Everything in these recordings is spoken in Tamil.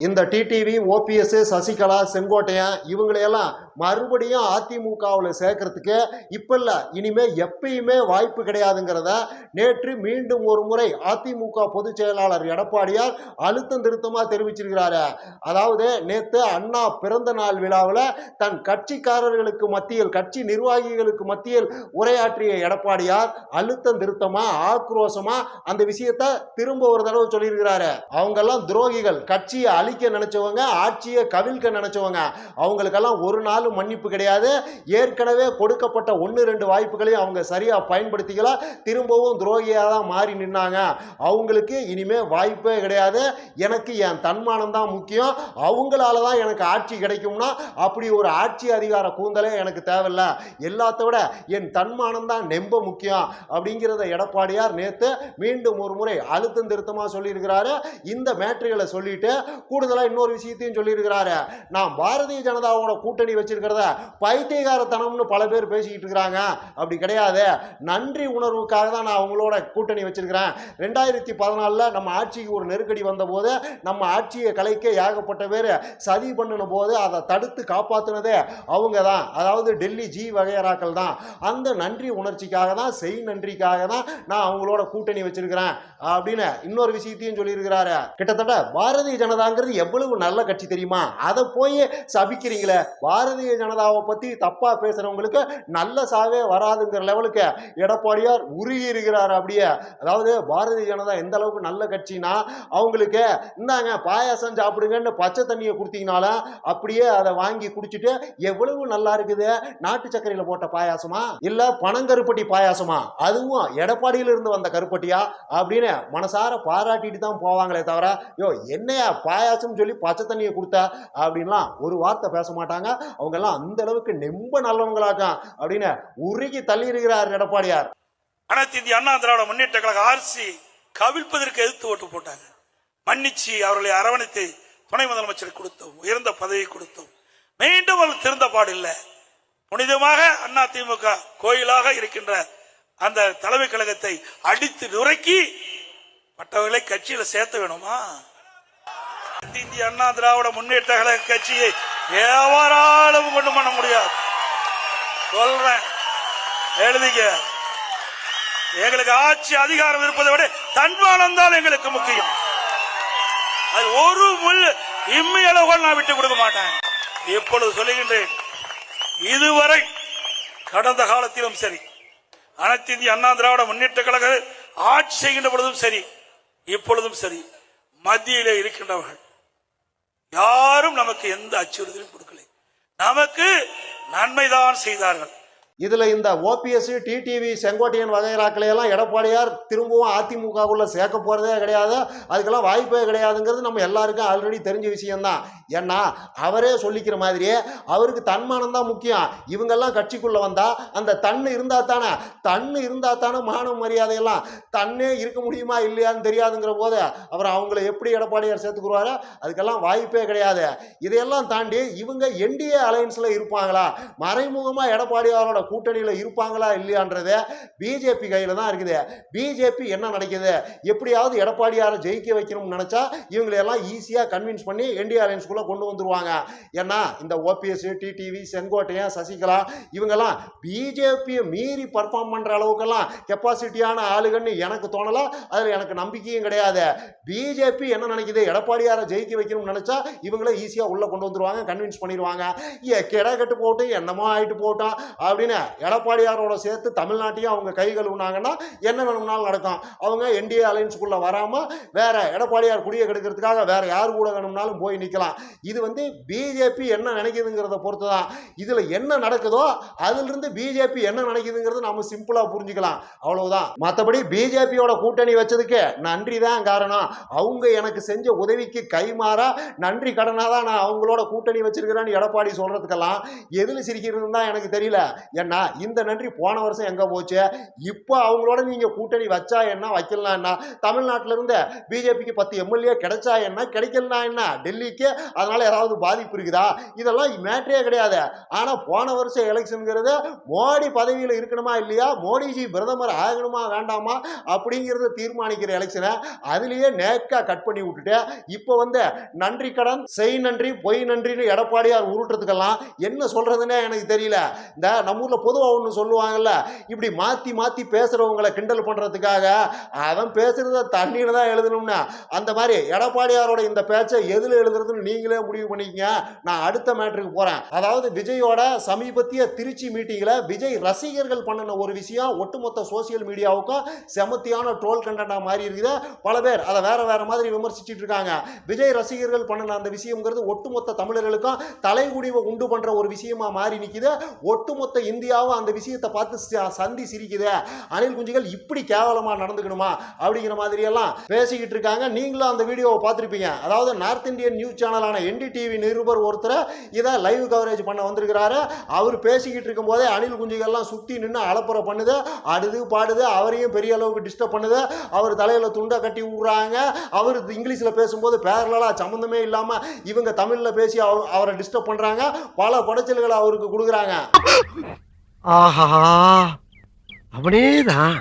இந்த டிடிவி ஓபிஎஸ் சசிகலா செங்கோட்டையன் இவங்களையெல்லாம் மறுபடியும் அதிமுகவில் சேர்க்கறதுக்கு இப்போ இல்லை. இனிமேல் எப்பயுமே வாய்ப்பு கிடையாதுங்கிறத நேற்று மீண்டும் ஒரு முறை அதிமுக பொதுச் செயலாளர் எடப்பாடியார் அழுத்தம் திருத்தமாக தெரிவிச்சிருக்கிறாரு. அதாவது நேற்று அண்ணா பிறந்த நாள் விழாவில் தன் கட்சிக்காரர்களுக்கு மத்தியில் கட்சி நிர்வாகிகளுக்கு மத்தியில் உரையாற்றிய எடப்பாடியார் அழுத்தம் திருத்தமாக ஆக்ரோஷமாக அந்த விஷயத்தை திரும்ப ஒரு தடவை சொல்லியிருக்கிறாரு. அவங்கெல்லாம் துரோகிகள். கட்சியை அழிக்க நினைச்சவங்க ஆட்சியை கவிழ்க்க நினைச்சவங்க. அவங்களுக்கெல்லாம் ஒரு நாள் நாளும் மன்னிப்பு கிடையாது. ஏற்கனவே கொடுக்கப்பட்ட ஒன்று ரெண்டு வாய்ப்புகளையும் அவங்க சரியாக பயன்படுத்திக்கல. திரும்பவும் துரோகியாக தான் மாறி நின்னாங்க. அவங்களுக்கு இனிமே வாய்ப்பே கிடையாது. எனக்கு என் தன்மானம் தான் முக்கியம். அவங்களால தான் எனக்கு ஆட்சி கிடைக்கும்னா அப்படி ஒரு ஆட்சி அதிகார கூந்தலே எனக்கு தேவையில்ல. எல்லாத்த விட என் தன்மானம் தான் நெம்ப முக்கியம். அப்படிங்கிறத எடப்பாடியார் நேற்று மீண்டும் ஒரு முறை அழுத்தம் திருத்தமாக சொல்லியிருக்கிறாரு. இந்த மேட்ரிகளை சொல்லிட்டு கூடுதலாக இன்னொரு விஷயத்தையும் சொல்லியிருக்கிறாரு. நான் பாரதிய ஜனதாவோட கூட்டணி இருக்கிறத? பைத்தியகாரத்தனம்னு பல பேர் பேசிக்கிட்டு இருக்கிறாங்க. அப்படி கிடையாது. நன்றி உணர்வுக்காக தான் நான் அவங்களோட கூட்டணி வச்சிருக்கிறேன். ரெண்டாயிரத்தி பதினாலில் நம்ம ஆட்சிக்கு ஒரு நெருக்கடி வந்தபோது நம்ம ஆட்சியை கலைக்க ஏகப்பட்ட பேர் சதி பண்ணின போது அதை தடுத்து காப்பாற்றினதே அவங்க தான். அதாவது டெல்லி ஜி வகையராக்கள் தான். அந்த நன்றி உணர்ச்சிக்காக தான் செய் நன்றிக்காக தான் நான் அவங்களோட கூட்டணி வச்சிருக்கிறேன். அப்படின்னு இன்னொரு விஷயத்தையும் சொல்லியிருக்கிறாரு. கிட்டத்தட்ட பாரதிய ஜனதாங்கிறது எவ்வளவு நல்ல கட்சி தெரியுமா? அதை போய் சபிக்கிறீங்களே. பாரதிய ஜனதாவை பத்தி தப்பா பேசுறவங்களுக்கு நல்ல சாவே வராதுங்கிற லெவலுக்கு எடப்பாடியார் உருகி இருக்கிறார் அப்படியே. அதாவது பாரதிய ஜனதா எந்த அளவுக்கு நல்ல கட்சினா அவங்களுக்கு இந்தாங்க பாயாசம் சாப்பிடுங்கன்னு பச்சை தண்ணியை கொடுத்தீங்கனாலும் அப்படியே அதை வாங்கி குடிச்சிட்டு எவ்வளவு நல்லா இருக்குது? நாட்டு சர்க்கரையில போட்ட பாயாசமா? இல்ல பனங்கருப்பட்டி பாயாசமா? அதுவும் எடப்பாடியில இருந்து வந்த கருப்பட்டியா? அப்படின்னு மனசார பாராட்டிட்டு தான் போவாங்களே தவிர யோ என்னையா பாயாசம் சொல்லி பச்சை தண்ணியை கொடுத்த? அப்படின்லாம் ஒரு வார்த்தை பேச மாட்டாங்க. அவங்க எல்லாம் அந்த அளவுக்கு நெம்ப நல்லவங்களாக்கா அப்படின்னு உருகி தள்ளியிருக்கிறார் எடப்பாடியார். அனைத்து இந்திய அண்ணா திராவிட முன்னேற்ற கழக ஆர்சி கவிழ்ப்பதற்கு எதிர்த்து ஓட்டு போட்டாங்க. மன்னிச்சு அவர்களை அரவணைத்து துணை முதலமைச்சர் கொடுத்தோம் உயர்ந்த பதவி கொடுத்தோம். மீண்டும் அவர் திருந்த பாடில்லை புனிதமாக அண்ணா திமுக கோயிலாக இருக்கின்ற அந்த தலைமை கழகத்தை அடித்து நுரைக்கி மற்றவர்களை கட்சியில சேர்த்த வேணுமா? இந்திய அண்ணா திராவிட முன்னேற்ற கழக கட்சியை எவராலும் கொண்டு பண்ண முடியாது. சொல்றேன். எழுதிக்க. எங்களுக்கு ஆட்சி அதிகாரம் இருப்பதை விட தன்மானம் தான் எங்களுக்கு முக்கியம். அது ஒரு முள் இம்மையளவு நான் விட்டு கொடுக்க மாட்டேன். இப்பொழுது சொல்லுகின்றேன். இதுவரை கடந்த காலத்திலும் சரி. அனைத்து இந்திய அண்ணா திராவிட முன்னேற்ற கழக ஆட்சி செய்கின்ற பொழுதும் சரி. இப்பொழுதும் சரி. மத்தியிலே இருக்கின்றவர்கள். யாரும் நமக்கு எந்த அச்சுறுத்தலும் கொடுக்கலை. நமக்கு நன்மைதான் செய்தார்கள். இதில் இந்த ஓபிஎஸ் டிடிவி செங்கோட்டையன் வகைராக்களை எல்லாம் எடப்பாடியார் திரும்பவும் அதிமுகவுக்குள்ள சேர்க்க போகிறதே கிடையாது. அதுக்கெல்லாம் வாய்ப்பே கிடையாதுங்கிறது நம்ம எல்லாருக்கும் ஆல்ரெடி தெரிஞ்ச விஷயம்தான். ஏன்னா அவரே சொல்லிக்கிற மாதிரியே அவருக்கு தன்மானம் தான் முக்கியம். இவங்கெல்லாம் கட்சிக்குள்ளே வந்தால் அந்த தன்னு இருந்தால் தானே? தன்னு இருந்தால் தானே மான மரியாதையெல்லாம்? தன்னே இருக்க முடியுமா இல்லையான்னு தெரியாதுங்கிற போது அப்புறம் அவங்கள எப்படி எடப்பாடியார் சேர்த்துக்குருவாரு? அதுக்கெல்லாம் வாய்ப்பே கிடையாது. இதையெல்லாம் தாண்டி இவங்க என்டிஏ அலையன்ஸில் இருப்பாங்களா? மறைமுகமாக எடப்பாடியாரோட கூட்டணியில் இருப்பாங்களா இல்லையான்றத பிஜேபி கையில் தான் இருக்குது. பிஜேபி என்ன நடக்குது எப்படியாவது எடப்பாடியாரை ஜெயிக்க வைக்கணும்னு நினைச்சா இவங்களை எல்லாம் கன்வின்ஸ் பண்ணி என்டிஏ அலையன்ஸ்குள்ளே கொண்டு வந்துருவாங்க. ஏன்னா இந்த ஓபிஎஸ் டிடிவி செங்கோட்டையன் சசிகலா இவங்கெல்லாம் பிஜேபியை மீறி பர்ஃபார்ம் பண்ணுற அளவுக்கெல்லாம் கெப்பாசிட்டியான ஆளுகன்னு எனக்கு தோணலை. அதில் எனக்கு நம்பிக்கையும் கிடையாது. பிஜேபி என்ன நினைக்குது? எடப்பாடியாரை ஜெயிக்க வைக்கணும்னு நினச்சா இவங்கள ஈஸியாக உள்ளே கொண்டு வந்துருவாங்க கன்வின்ஸ் பண்ணிடுவாங்க ஏ கிட கட்டு போட்டு என்னமோ ஆகிட்டு போட்டோம் அப்படின்னு எடப்பாடியாரோட சேர்த்து தமிழ்நாட்டையும் அவங்க கை கழுவுனாங்கன்னா என்ன வேணும்னாலும் நடக்கும். அவங்க என்டிஏ அலைன்ஸுக்குள்ள வராம வேற எடப்பாடியார் குடியை கெடுக்கிறதுக்காக வேற யார் கூட வேணும்னாலும் போய் நிற்கலாம் இது வந்து பிஜேபி என்ன நினைக்குதுங்கிறத பொறுத்து தான் இதுல என்ன நடக்குதோ அதிலிருந்து பிஜேபி என்ன நினைக்குதுங்கிறது நம்ம சிம்பிளா புரிஞ்சுக்கலாம். அவ்வளவுதான். மற்றபடி பிஜேபியோட கூட்டணி வச்சதுக்கு நன்றி தான் காரணம். அவங்க எனக்கு செஞ்ச உதவிக்கு கைமாறா நன்றி கடனாக தான் நான் அவங்களோட கூட்டணி வச்சிருக்கிறேன்னு எடப்பாடி சொல்றதுக்கெல்லாம் எதில் சிரிக்கிறதுன்னு தான் எனக்கு தெரியல. என் ஏன்னா இந்த நன்றி போன வருஷம் எங்க போச்சு? இப்போ அவங்களோட நீங்க கூட்டணி வச்சா என்ன வைக்கலாம் என்ன? தமிழ்நாட்டில இருந்து பிஜேபிக்கு பத்து எம்எல்ஏ கிடைச்சா என்ன கிடைக்கலனா என்ன? டெல்லிக்கு அதனால ஏதாவது பாதிப்பு இருக்குதா? இதெல்லாம் மேட்ரே கிடையாது. ஆனா போன வருஷம் எலெக்ஷனுங்கிறது மோடி பதவியில் இருக்கணுமா இல்லையா? மோடிஜி பிரதமர் ஆகணுமா வேண்டாமா? அப்படிங்கிறத தீர்மானிக்கிற எலெக்ஷனை அதுலயே நேக்கா கட் பண்ணி விட்டுட்டு இப்போ வந்து நன்றி கடன் செய் நன்றி பொய் நன்றின்னு எடப்பாடியார் உருட்டுறதுக்கெல்லாம் என்ன சொல்றதுன்னே எனக்கு தெரியல. இந்த நம்ம ஊர்ல பொதுவாக ஒன்று சொல்லுவாங்கல்ல இப்படி மாத்தி மாத்தி பேசுகிறவங்களை கிண்டல் பண்றதுக்காக அவன் பேசுகிறத தண்ணியில் தான் எழுதணும்னா அந்த மாதிரி எடப்பாடியாரோட இந்த பேச்சை எதுல எழுதுறதுன்னு நீங்களே முடிவு பண்ணிக்கங்க. நான் அடுத்த மேட்ருக்கு போறேன். அதாவது விஜயோட சமீபத்திய திருச்சி மீட்டிங்கில் விஜய் ரசிகர்கள் பண்ணின ஒரு விஷயம் ஒட்டுமொத்த சோசியல் மீடியாவுக்கும் செமத்தியான ட்ரோல் கண்டென்ட்டா மாறி இருக்குது. பல பேர் அதை வேற வேற மாதிரி விமர்சிச்சுட்டு இருக்காங்க. விஜய் ரசிகர்கள் பண்ணின அந்த விஷயங்கிறது ஒட்டுமொத்த தமிழர்களுக்கும் தலைகுடிவை உண்டு பண்ணுற ஒரு விஷயமா மாறி நிற்கிது ஒட்டுமொத்த இந்தியாவும் அந்த விஷயத்தை பார்த்து ச- சந்தி சிரிக்குது. அணில் குஞ்சுகள் இப்படி கேவலமாக நடந்துக்கணுமா? அப்படிங்கிற மாதிரி எல்லாம் பேசிக்கிட்டு இருக்காங்க. நீங்களும் அந்த வீடியோவை பார்த்துருப்பீங்க. அதாவது நார்த் இந்தியன் நியூஸ் சேனலான என்டிடிவி நிருபர் ஒருத்தர் இதை லைவ் கவரேஜ் பண்ண வந்திருக்கிறாரு. அவர் பேசிக்கிட்டு இருக்கும்போதே அணில் குஞ்சுகள்லாம் சுற்றி நின்று அலப்புற பண்ணுது. அடுது பாடுது. அவரையும் பெரிய அளவுக்கு டிஸ்டர்ப் பண்ணுது. அவர் தலையில் துண்டை கட்டி விடுறாங்க அவர் இங்கிலீஷில் பேசும்போது பேரலாக சம்மந்தமே இல்லாமல் இவங்க தமிழில் பேசி அவரை டிஸ்டர்ப் பண்ணுறாங்க பல குடைச்சல்களை அவருக்கு கொடுக்குறாங்க. ஆஹா அவனேதான்.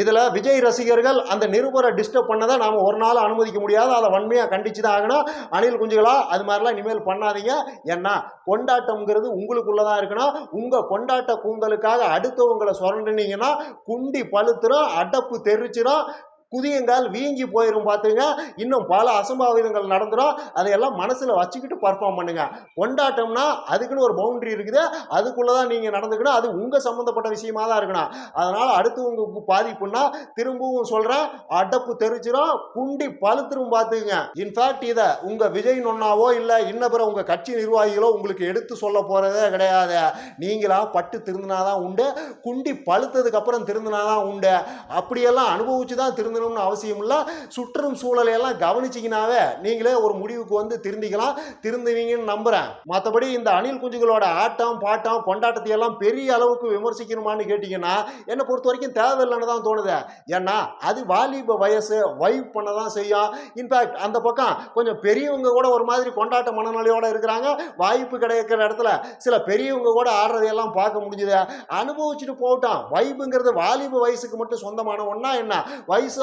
இதுல விஜய் ரசிகர்கள் அந்த நிருபரை டிஸ்டர்ப் பண்ணதை நாம ஒரு நாள் அனுமதிக்க முடியாது. அதை வன்மையா கண்டிச்சு தான் ஆகணும். அணில் குஞ்சுகளா அது மாதிரிலாம் இனிமேல் பண்ணாதீங்க. ஏன்னா கொண்டாட்டம்ங்கிறது உங்களுக்குள்ளதான் இருக்கணும். உங்க கொண்டாட்ட கூந்தலுக்காக அடுத்தவங்களை சுரண்டுனீங்கன்னா குண்டி பழுத்துரும் அடப்பு தெரிச்சிரும். குதியங்கால் வீங்கி போயிடும் பார்த்துங்க இன்னும் பல அசம்பாவிதங்கள் நடந்துடும் அதையெல்லாம் மனசில் வச்சுக்கிட்டு பர்ஃபார்ம் பண்ணுங்க. கொண்டாட்டம்னா அதுக்குன்னு ஒரு பவுண்ட்ரி இருக்குது. அதுக்குள்ளே தான் நீங்கள் நடந்துக்கணும். அது உங்கள் சம்மந்தப்பட்ட விஷயமா தான் இருக்கணும். அதனால அடுத்தவங்களுக்கு பாதிப்புன்னா திரும்பவும் சொல்கிறேன் அடப்பு தெரிச்சிரும் குண்டி பழுத்திரும் பார்த்துங்க இன்ஃபேக்ட் இதை உங்கள் விஜய் நொன்னாவோ இல்லை இன்ன பிற உங்கள் கட்சி நிர்வாகிகளோ உங்களுக்கு எடுத்து சொல்ல போகிறதே கிடையாது. நீங்களா பட்டு திருந்தினாதான் உண்டு. குண்டி பழுத்ததுக்கப்புறம் திருந்தினா திருந்தினாதான் உண்டு. அப்படியெல்லாம் அனுபவிச்சு தான் திருந்தணும்னு அவசியம் இல்லை சுற்றும் சூழலை எல்லாம் கவனிச்சிங்கனாவே நீங்களே ஒரு முடிவுக்கு வந்து திருந்திக்கலாம். திருந்துவீங்கன்னு நம்புறேன். மற்றபடி இந்த அணில் குஞ்சுகளோட ஆட்டம் பாட்டம் கொண்டாட்டத்தை எல்லாம் பெரிய அளவுக்கு விமர்சிக்கணுமான்னு கேட்டிங்கன்னா என்னை பொறுத்த வரைக்கும் தேவையில்லைன்னு தான் தோணுது. ஏன்னா அது வாலிப வயசு வைப் பண்ண தான் செய்யும். இன்ஃபேக்ட் அந்த பக்கம் கொஞ்சம் பெரியவங்க கூட ஒரு மாதிரி கொண்டாட்ட மனநிலையோட இருக்கிறாங்க. வாய்ப்பு கிடைக்கிற இடத்துல சில பெரியவங்க கூட ஆடுறதையெல்லாம் பார்க்க முடிஞ்சுது. அனுபவிச்சுட்டு போகட்டும். வைப்புங்கிறது வாலிப வயசுக்கு மட்டும் சொந்தமான ஒன்றா என்ன?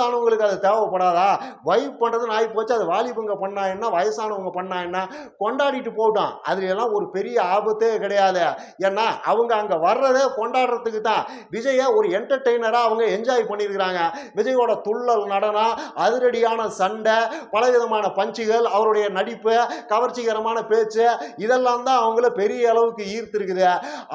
வயசானவங்களுக்கு அது தேவைப்படாதா? வைப் பண்ணுறது நாய் போச்சு அது வாலிபங்க பண்ணா என்ன? வயசானவங்க பண்ணா என்ன? கொண்டாடிட்டு போட்டோம் அதுல எல்லாம் ஒரு பெரிய ஆபத்தே கிடையாது. ஏன்னா அவங்க அங்கே வர்றதே கொண்டாடுறதுக்கு தான். விஜயை ஒரு என்டர்டெய்னராக அவங்க என்ஜாய் பண்ணியிருக்கிறாங்க. விஜயோட துள்ளல் நடனம் அதிரடியான சண்டை பலவிதமான பஞ்சுகள் அவருடைய நடிப்பு கவர்ச்சிகரமான பேச்சு இதெல்லாம் தான் அவங்கள பெரிய அளவுக்கு ஈர்த்திருக்குது.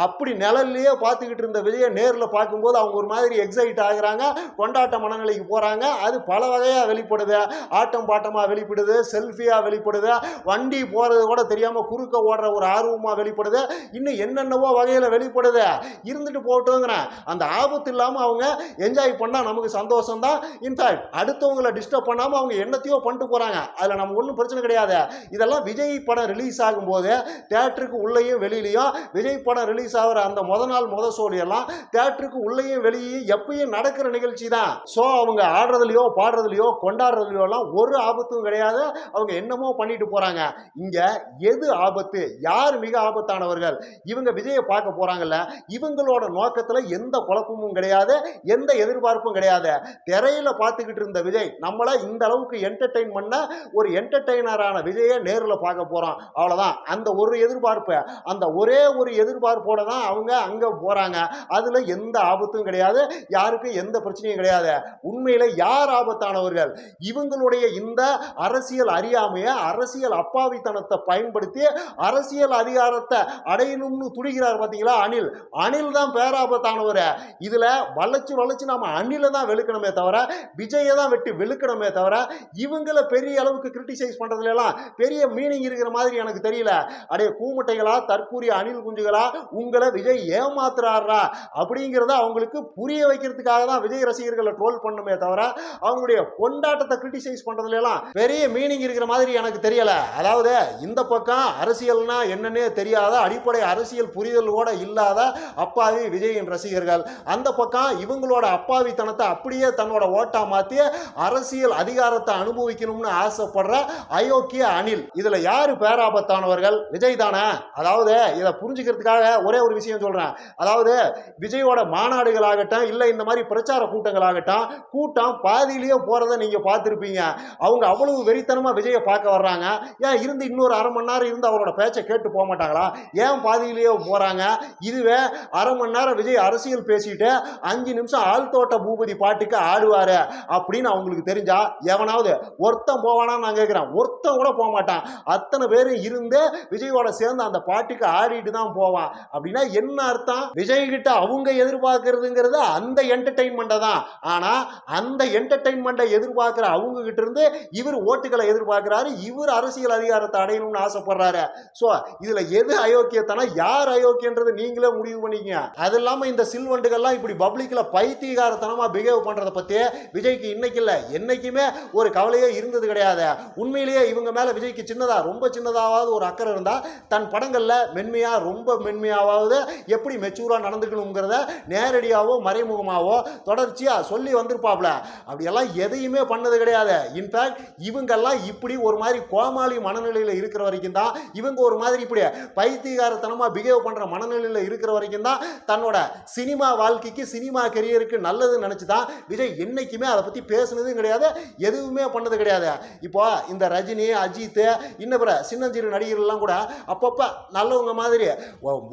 அப்படி நிழல்லையே பார்த்துக்கிட்டு இருந்த விஜயை நேரில் பார்க்கும்போது அவங்க ஒரு மாதிரி எக்ஸைட் ஆகுறாங்க. கொண்டாட்ட மனநிலைக்கு போகிறாங்க அது பல வகையாக வெளிப்படுது. ஆட்டம் பாட்டமாக வெளிப்படுது செல்ஃபியாக வெளிப்படுது. வண்டி போகிறது கூட தெரியாமல் குறுக்க ஓடுற ஒரு ஆர்வமாக வெளிப்படுது. இன்னும் என்னென்னவோ வகையில் வெளிப்படுது. இருந்துட்டு போட்டுங்கிறேன் அந்த ஆபத்து இல்லாமல் அவங்க என்ஜாய் பண்ணால் நமக்கு சந்தோஷம் தான் இன்ஃபேக்ட் அடுத்தவங்களை டிஸ்டர்ப் பண்ணாமல் அவங்க என்னத்தையோ பண்ணிட்டு போகிறாங்க அதில் நம்ம ஒன்றும் பிரச்சனை கிடையாது. இதெல்லாம் விஜய் படம் ரிலீஸ் ஆகும்போது தேட்டருக்கு உள்ளேயும் வெளியிலையும் விஜய் படம் ரிலீஸ் ஆகிற அந்த முத நாள் முத சோழியெல்லாம் தேட்டருக்கு உள்ளேயும் வெளியேயும் எப்பயும் நடக்கிற நிகழ்ச்சி தான் ஸோ அவங்க ஆடுறதுலையோ பாடுறதுலையோ கொண்டாடுறதுலையோ எல்லாம் ஒரு ஆபத்தும் கிடையாது. அவங்க என்னமோ பண்ணிட்டு போகிறாங்க இங்கே எது ஆபத்து? யார் மிக ஆபத்தானவர்கள்? இவங்க விஜயை பார்க்க போகிறாங்கல்ல இவங்களோட நோக்கத்தில் எந்த குழப்பமும் கிடையாது எந்த எதிர்பார்ப்பும் கிடையாது. திரையில் பார்த்துக்கிட்டு இருந்த விஜய் நம்மளை இந்த அளவுக்கு என்டர்டெயின் பண்ண ஒரு என்டர்டெய்னரான விஜயை நேரில் பார்க்க போகிறோம் அவ்வளோதான் அந்த ஒரு எதிர்பார்ப்பு. அந்த ஒரே ஒரு எதிர்பார்ப்போட தான் அவங்க அங்கே போகிறாங்க அதில் எந்த ஆபத்தும் கிடையாது. யாருக்கும் எந்த பிரச்சனையும் கிடையாது. உண்மையில் யார் ஆபத்தானவர்கள்? இவங்களுடைய இந்த அரசியல் அறியாமையை அரசியல் அப்பாவித்தனத்தை பயன்படுத்தி அரசியல் அதிகாரத்தை அடையணும்னு துடிக்கிறார் பார்த்தீங்களா அனில் அணில் தான் பேராபத்தானவர். இதில் வளைச்சு வளைச்சு நம்ம அணில தான் வெளுக்கணுமே தவிர விஜயை தான் வெட்டி வெளுக்கணுமே தவிர இவங்களை பெரிய அளவுக்கு கிரிட்டிசைஸ் பண்ணுறதுலாம் பெரிய மீனிங் இருக்கிற மாதிரி எனக்கு தெரியல. அடைய கூமுட்டைகளா தற்கூறிய அணில் குஞ்சுகளா உங்களை விஜய் ஏமாத்துறாரா அப்படிங்கிறத அவங்களுக்கு புரிய வைக்கிறதுக்காக தான் விஜய் ரசிகர்களை ட்ரோல் பண்ணுமே தவிர அவங்களுடைய கொண்டாட்டத்தை கிரிட்டிசைஸ் பண்ணுறதுல எல்லாம் பெரிய மீனிங் இருக்கிற மாதிரி எனக்கு தெரியல. அதாவது இந்த பக்கம் அரசியல்னா என்னன்னே தெரியாத அடிப்படை அரசியல் புரிதல் கூட இல்லாத அப்பாவி விஜயின் ரசிகர்கள். அந்த பக்கம் இவங்களோட அப்பாவித்தனத்தை அப்படியே தன்னோட ஓட்டா மாத்தி அரசியல் அதிகாரத்தை அனுபவிக்கணும்னு ஆசைப்படுற அயோக்கிய அணில். இதுல யாரு பேராபத்தானவர்கள்? விஜய் தானே? அதாவது இதை புரிஞ்சுக்கிறதுக்காக ஒரே ஒரு விஷயம் சொல்றேன். அதாவது விஜயோட மாநாடுகளாகட்டும் இல்லை இந்த மாதிரி பிரச்சார கூட்டங்களாகட்டும் கூட்டம் பாதியிலேயே போறதை நீங்க பார்த்துருப்பீங்க. அவங்க அவ்வளவு வெறித்தனமா விஜயை பார்க்க வர்றாங்க. ஏன் இருந்து இன்னொரு அரை மணி நேரம் இருந்து அவரோட பேச்சை கேட்டு போக மாட்டாங்களா? ஏன் பாதியிலேயே போறாங்க? இதுவே அரை மணி நேரம் விஜய் அரசியல் பேசிட்டு அஞ்சு நிமிஷம் ஆழ்தோட்ட பூபதி பாட்டுக்கு ஆடுவார் அப்படின்னு அவங்களுக்கு தெரிஞ்சா எவனாவது ஒருத்தன் போவானான்னு நான் கேட்குறேன். ஒருத்தன் கூட போக மாட்டான். அத்தனை பேரும் இருந்து விஜயோட சேர்ந்து அந்த பாட்டுக்கு ஆடிட்டு தான் போவான். அப்படின்னா என்ன அர்த்தம்? விஜய் கிட்ட அவங்க எதிர்பார்க்கறதுங்கிறது அந்த என்டர்டைன்மெண்ட்டை தான். ஆனா அந்த என்டர்டைன்மெண்ட்டை எதிர்பார்க்குற அவங்க கிட்ட இருந்து இவர் ஓட்டுகளை எதிர்பார்க்குறாரு இவர் அரசியல் அதிகாரத்தை அடையணும்னு ஆசைப்படுறாரு. ஸோ இதில் எது அயோக்கியத்தனா யார் அயோக்கியன்றது நீங்களே முடிவு பண்ணிக்கங்க. அது இல்லாமல் இந்த சில்வண்டுகள்லாம் இப்படி பப்ளிக்கில் பைத்தியகாரத்தனமாக பிஹேவ் பண்ணுறதை பற்றி விஜய்க்கு இன்னைக்கு இல்லை. என்றைக்குமே ஒரு கவலையே இருந்தது கிடையாது. உண்மையிலேயே இவங்க மேலே விஜய்க்கு சின்னதாக ரொம்ப சின்னதாவது ஒரு அக்கறை இருந்தால் தன் படங்களில் மென்மையாக ரொம்ப மென்மையாவது எப்படி மெச்சூராக நடந்துக்கணுங்கிறத நேரடியாகவோ மறைமுகமாகவோ தொடர்ச்சியாக சொல்லி வந்திருப்பாப்ல. அப்படியெல்லாம் எதையுமே பண்ணது கிடையாது. இன்ஃபேக்ட் இவங்கெல்லாம் இப்படி ஒரு மாதிரி கோமாளி மனநிலையில் இருக்கிற வரைக்கும் தான் இவங்க ஒரு மாதிரி இப்படி பைத்தியகாரத்தனமாக பிஹேவ் பண்ணுற மனநிலையில் இருக்கிற வரைக்கும் தான் தன்னோட சினிமா வாழ்க்கைக்கு சினிமா கெரியருக்கு நல்லதுன்னு நினச்சி தான் விஜய் என்னைக்குமே அதை பற்றி பேசுனதும் கிடையாது எதுவுமே பண்ணது கிடையாது. இப்போ இந்த ரஜினி அஜித் இன்னும் பிற சின்னஞ்சிறு நடிகர்கள்லாம் கூட அப்பப்போ நல்லவங்க மாதிரி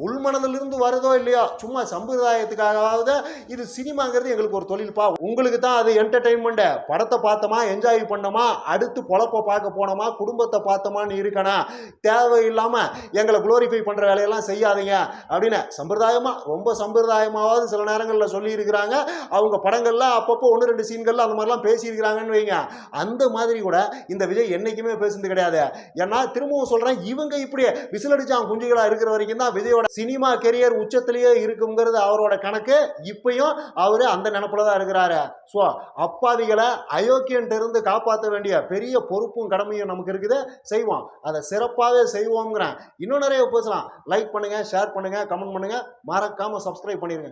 உள்மனதிலிருந்து வருதோ இல்லையோ சும்மா சம்பிரதாயத்துக்காகவாவது இது சினிமாங்கிறது எங்களுக்கு ஒரு தொழில்ப்பா உங்களுக்கு தான் அது என்டர்டைன்மெண்ட் படத்தை பார்த்தோமா என்ஜாய் பண்ணோமா அடுத்து பொழப்ப பார்க்க போனோமா குடும்பத்தை பார்த்தோமான்னு இருக்கணும் தேவையில்லாமல் எங்களை குளோரிஃபை பண்ணுற வேலையெல்லாம் செய்யாதீங்க அப்படின்னு சம்பிரதாயமாக ரொம்ப சம்பிரதாயமாவது சில நேரங்களில் சொல்லியிருக்கிறாங்க. அவங்க படங்கள்ல அப்பப்போ ஒன்று ரெண்டு சீன்களில் அந்த மாதிரிலாம் பேசியிருக்கிறாங்கன்னு வைங்க. அந்த மாதிரி கூட இந்த விஜய் என்றைக்குமே பேசுனது கிடையாது. ஏன்னா திரும்பவும் சொல்கிறேன் இவங்க இப்படி விசிலடிச்சான் குஞ்சுகளாக இருக்கிற வரைக்கும் தான் விஜயோட சினிமா கெரியர் உச்சத்திலேயே இருக்குங்கிறது அவரோட கணக்கு. இப்பயும் அவர் அந்த நினப்பில் தான் இருக்கிறாரு. ஸோ அப்பாவிகளை அயோக்கியன்ட்டிருந்து காப்பாற்ற வேண்டிய பெரிய பொறுப்பும் கடமையும் நமக்கு இருக்குது. செய்வோம். அதை சிறப்பாகவே செய்வோங்கிறேன் இன்னும் நிறைய பேசலாம். லைக் பண்ணுங்கள் ஷேர் பண்ணுங்க கமெண்ட் பண்ணுங்க. மறக்காமல் சப்ஸ்கிரைப் பண்ணிடுங்க